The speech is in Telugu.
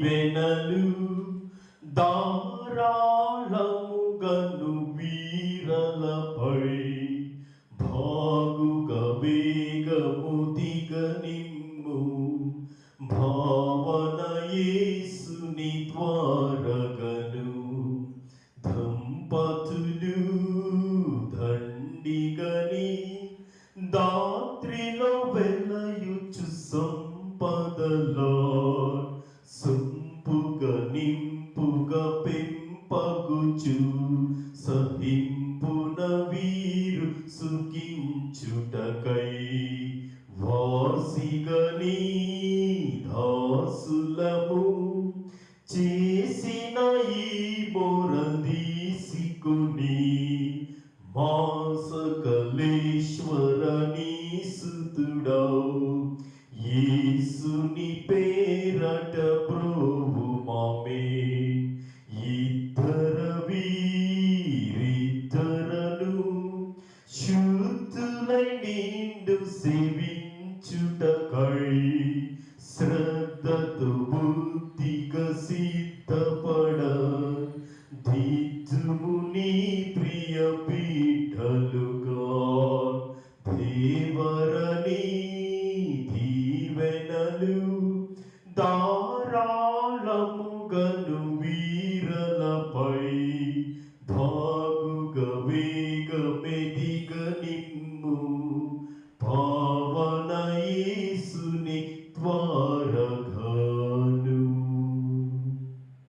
దీవెనలు దారాళముగను వీరలపై భాగుగ వేగము దిగనిమ్ము. భావన భావనయేసుని ద్వారగను దంపతులు దండిగని దాత్రిలో వెళ్ళయుచు సంపదలో సహింపున వీరు సుఖించుటకై వాసిగని దాసులము చేసిన ఈ బొరదీసికుని మా సకలేశ్వరని సుతుడవు యేసుని పేరట బ్రో నీండు సేవించుటకై శ్రద్ధతో బుద్ధిక సిద్ధపడ దిద్దుముని ప్రియ పీఠలుగా దేవరని దీవెనలు దారాళముగను వీరలపై భాగుగ వేగమెది